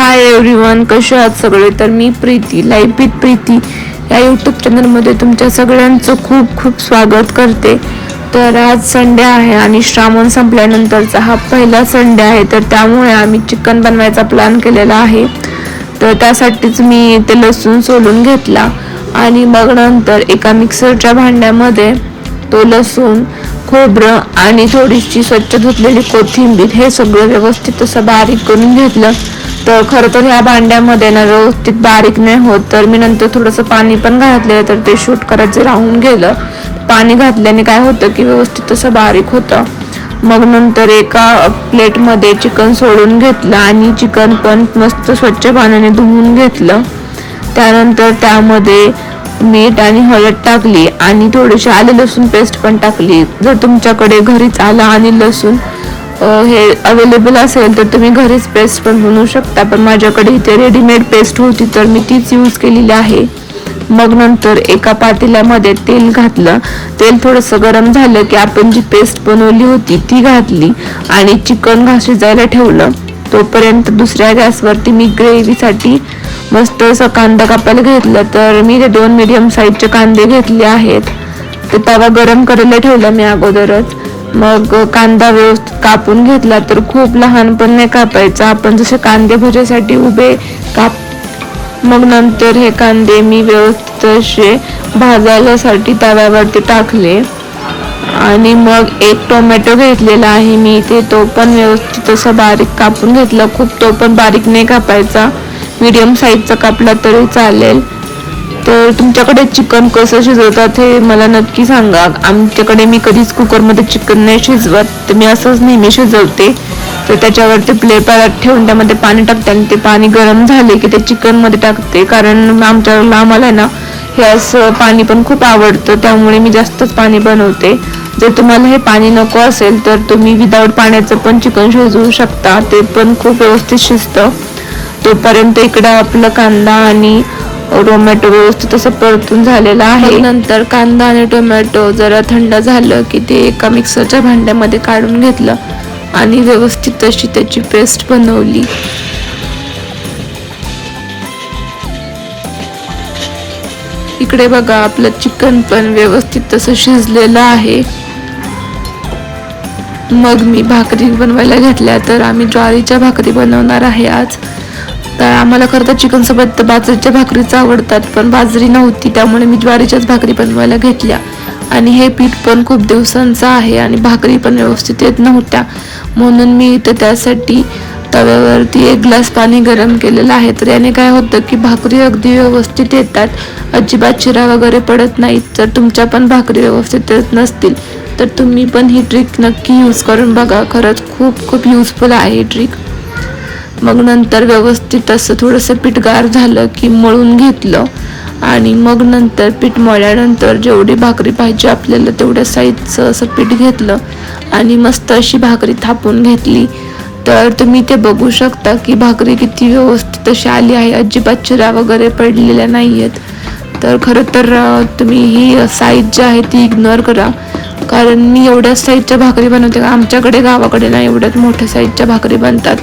Hi everyone कसे आहात सगळे? तर मी प्रीती लाईफ विथ प्रीती. या यूट्यूब चॅनलमध्ये तुमच्या सगळ्यांचं खूप खूप स्वागत करते. तर आज संडे आहे आणि श्रावण संपल्यानंतरचा हा पहिला संडे आहे. तर त्यामुळे आम्ही चिकन बनवायचा प्लॅन केलेला आहे. तर त्यासाठीच मी ते लसूण सोलून घेतला. आणि मग नंतर एका मिक्सरच्या भांड्यामध्ये तो लसूण खोबरं आणि थोडीशी स्वच्छ धुतलेली कोथिंबीर हे सगळं व्यवस्थित असं बारीक करून घेतलं. तर खरं तर ह्या भांड्यामध्ये ना व्यवस्थित बारीक नाही होत. तर मी नंतर थोडंसं पाणी पण घातलेलं तर ते शूट करायचं राहून गेलं पाणी घातल्याने काय होतं की व्यवस्थित तसं बारीक होतं. मग नंतर एका प्लेटमध्ये चिकन सोडून घेतलं आणि चिकन पण मस्त स्वच्छ पाण्याने धुवून घेतलं. त्यानंतर त्यामध्ये मीठ आणि हळद टाकली आणि थोडीशी आले लसूण पेस्ट पण टाकली. जर तुमच्याकडे घरीच आलं आणि लसूण हे अवेलेबल असेल तर तुम्ही घरीच पेस्ट पण बनवू शकता. पण माझ्याकडे इथे रेडीमेड पेस्ट होती तर मी तीच यूज केलेली आहे. मग नंतर एका पातेल्यामध्ये तेल घातलं. तेल थोडंसं गरम झालं की आपण जी पेस्ट बनवली होती ती घातली आणि चिकन घा शिजायला ठेवलं. तोपर्यंत दुसऱ्या गॅसवरती मी ग्रेव्हीसाठी मस्त असं कांदा कापायला घेतलं. तर मी ते दोन मिडियम साईजचे कांदे घेतले आहेत. ते तवा गरम करायला ठेवला मी अगोदरच. मग कांदा व्यवस्थित कापून घेतला तर खूप लहान पण नाही कापायचा. आपण जसे कांदे भजासाठी उभे काप मग नंतर हे कांदे मी व्यवस्थित असे भाजायसाठी तव्यावरती टाकले. आणि मग एक टोमॅटो घेतलेला आहे मी इथे. तो पण व्यवस्थित असं बारीक कापून घेतला. खूप तो पण बारीक नाही कापायचा. मीडियम साईजचा कापला तरी चालेल. तर तुमच्याकडे चिकन कसं शिजवतात हे मला नक्की सांगा. आमच्याकडे मी कधीच कुकरमध्ये चिकन नाही शिजवत तर मी असंच नेहमी शिजवते. तर त्याच्यावरती प्ले पॅरात ठेवून त्यामध्ये पाणी टाकते आणि ते पाणी गरम झाले की ते चिकनमध्ये टाकते. कारण आमच्या आम्हाला आहे ना हे असं पाणी पण खूप आवडतं त्यामुळे मी जास्तच पाणी बनवते. जर तुम्हाला हे पाणी नको असेल तर तुम्ही विदाऊट पाण्याचं पण चिकन शिजवू शकता. ते पण खूप व्यवस्थित शिजतं. तोपर्यंत इकडं आपलं कांदा आणि टोमॅटो व्यवस्थित असं परतून झालेला आहे. नंतर कांदा आणि टोमॅटो जरा थंड झालं की ते एका मिक्सरच्या भांड्यामध्ये काढून घेतलं आणि व्यवस्थित अशी त्याची पेस्ट बनवली. इकडे बघा आपलं चिकन पण व्यवस्थित तसं शिजलेलं आहे. मग मी भाकरी बनवायला घेतल्या तर आम्ही ज्वारीच्या भाकरी बनवणार आहे आज. तर आम्हाला खरं तर चिकनसोबत बाजरीच्या भाकरीच आवडतात पण बाजरी नव्हती त्यामुळे मी ज्वारीच्याच भाकरी बनवायला घेतल्या. आणि हे पीठ पण खूप दिवसांचं आहे आणि भाकरी पण व्यवस्थित येत नव्हत्या. म्हणून मी इथं त्यासाठी तव्यावरती एक ग्लास पाणी गरम केलेलं आहे. तर याने काय होतं की भाकरी अगदी व्यवस्थित येतात. अजिबात चिरा वगैरे पडत नाहीत. जर तुमच्या पण भाकरी व्यवस्थित येत नसतील तर तुम्ही पण ही ट्रिक नक्की यूज करून बघा. खरंच खूप खूप युजफुल आहे ही ट्रिक मग नंतर व्यवस्थित असं थोडंसं पीठ गार झालं की मळून घेतलं. आणि मग नंतर पीठ मळल्यानंतर जेवढी भाकरी पाहिजे आपल्याला तेवढ्या साईजचं असं पीठ घेतलं. आणि मस्त अशी भाकरी थापून घेतली. तर तुम्ही ते बघू शकता की भाकरी किती व्यवस्थित अशी आली आहे. अजिबात चिरा वगैरे पडलेल्या नाही आहेत तर खरं तर तुम्ही ही साईज जी आहे ती इग्नोर करा. कारण मी एवढ्याच साईजच्या भाकरी बनवते. आमच्याकडे गावाकडे ना एवढ्याच मोठ्या साईजच्या भाकरी बनतात.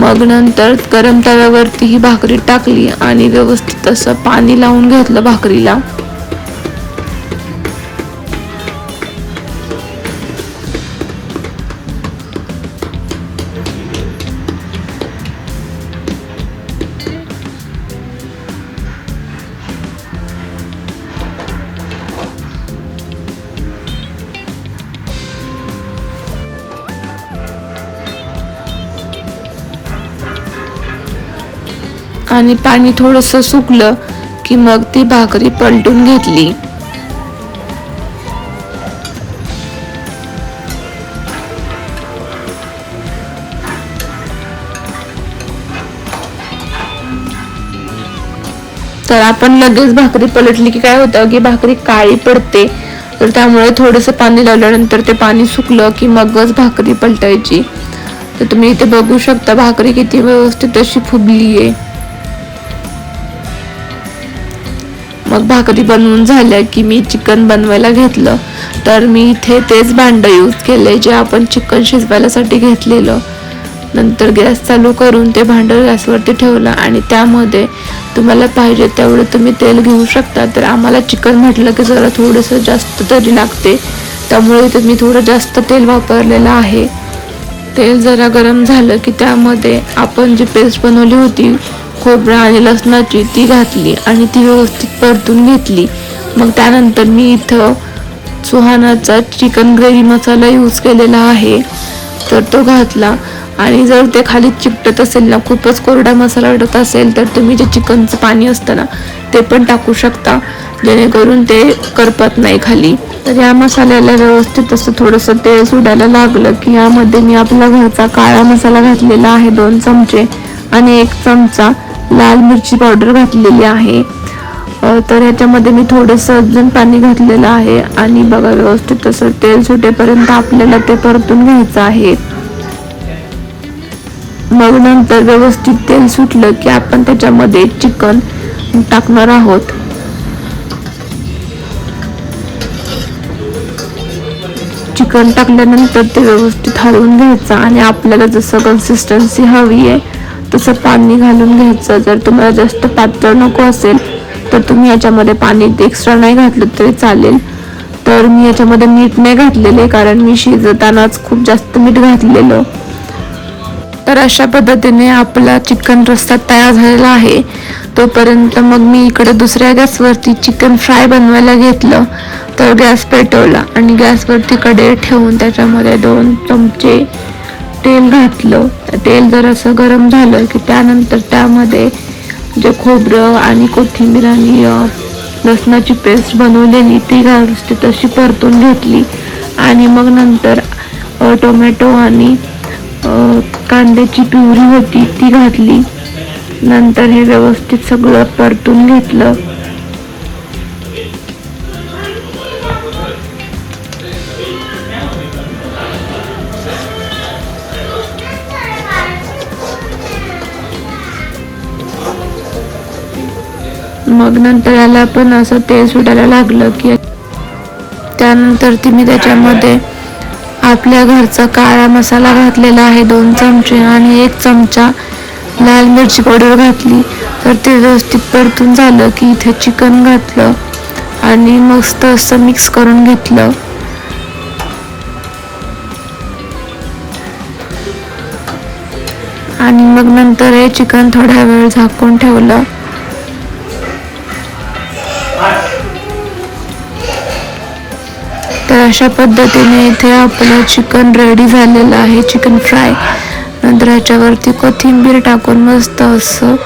मग नंतर गरम तव्यावरती ही भाकरी टाकली आणि व्यवस्थित असं पाणी लावून घेतलं भाकरीला. आणि पाणी थोडंसं सुकलं की मग ती भाकरी पलटून घेतली. तर आपण लगेच भाकरी पलटली की काय होतं की भाकरी काळी पडते. तर त्यामुळे थोडंसं पाणी लावल्यानंतर ते पाणी सुकलं की मगच भाकरी पलटायची. तर तुम्ही इथे बघू शकता भाकरी किती व्यवस्थित अशी फुबली आहे मग भाकरी बनवून झाल्या की मी चिकन बनवायला घेतलं. तर मी इथे तेच भांडं यूज केले जे आपण चिकन शिजवायसाठी घेतलेलं. नंतर गॅस चालू करून ते भांडं गॅसवरती ठेवलं आणि त्यामध्ये तुम्हाला पाहिजे तेवढं तुम्ही तेल घेऊ शकता. तर आम्हाला चिकन म्हटलं की जरा थोडंसं जास्त तरी लागते. त्यामुळे इथे मी थोडं जास्त तेल वापरलेलं आहे. तेल जरा गरम झालं की त्यामध्ये आपण जी पेस्ट बनवली होती खोबरं आणि लसणाची ती घातली आणि ती व्यवस्थित परतून घेतली. मग त्यानंतर मी इथं सुहानाचा चिकन ग्रेव्ही मसाला यूज केलेला आहे. तर तो घातला. आणि जर ते खाली चिकटत असेल ना खूपच कोरडा मसाला वाटत असेल तर तुम्ही जे चिकनचं पाणी असतं ना ते पण टाकू शकता. जेणेकरून ते करपत नाही खाली. तर या मसाल्याला व्यवस्थित असं थोडंसं तेल सुडायला लागलं की यामध्ये मी आपला घरचा काळा मसाला घातलेला आहे दोन चमचे. आणि एक चमचा लाल मिरची पावडर घातलेली आहे. तर ह्याच्यामध्ये मी थोडंसं अजून पाणी घातलेलं आहे. आणि बघा व्यवस्थित तसं तेल सुटेपर्यंत आपल्याला ते परतून घ्यायचं आहे. मग नंतर व्यवस्थित तेल सुटलं की आपण त्याच्यामध्ये चिकन टाकणार आहोत. चिकन टाकल्यानंतर ते व्यवस्थित हलवून घ्यायचं आणि आपल्याला जसं कन्सिस्टन्सी हवी आहे तसं पाणी घालून घ्यायचं. जर तुम्हाला जास्त पातळ नको असेल तर तुम्ही याच्यामध्ये पाणी एक्स्ट्रा नाही घातलं तरी चालेल. तर मी याच्यामध्ये मीठ नाही घातलेले कारण मी शिजतानाच खूप जास्त मीठ घातलेलं. तर अशा पद्धतीने आपला चिकन रस्सा तयार झालेला आहे. तोपर्यंत मग मी इकडे दुसऱ्या गॅसवरती चिकन फ्राय बनवायला घेतलं. तर गॅस पेटवला आणि गॅसवरती कडे ठेवून त्याच्यामध्ये दोन चमचे तेल घातलं. तेल जर असं गरम झालं की त्यानंतर त्यामध्ये जे खोबरं आणि कोथिंबीर आणि लसणाची पेस्ट बनवलेली ती ती तशी परतून घेतली. आणि मग नंतर टोमॅटो आणि कांद्याची प्युरी होती ती घातली. नंतर हे व्यवस्थित सगळं परतून घेतलं. मग नंतर याला पण असं तेल सुटायला लागलं की त्यानंतर ती मी त्याच्यामध्ये आपल्या घरचा काळा मसाला घातलेला आहे दोन चमचे आणि एक चमचा लाल मिरची पावडर घातली. तर ते व्यवस्थित परतून झालं की इथे चिकन घातलं आणि मस्त असं मिक्स करून घेतलं. आणि मग नंतर हे चिकन थोड्या वेळ झाकून ठेवलं. अशा पद्धतीने इथे आपलं चिकन रेडी झालेलं आहे. चिकन फ्राय नंतर ह्याच्यावरती कोथिंबीर टाकून मस्त असं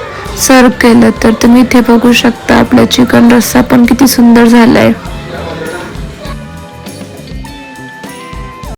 सर्व केलं. तर तुम्ही इथे बघू शकता आपला चिकन रस्सा पण किती सुंदर झालाय.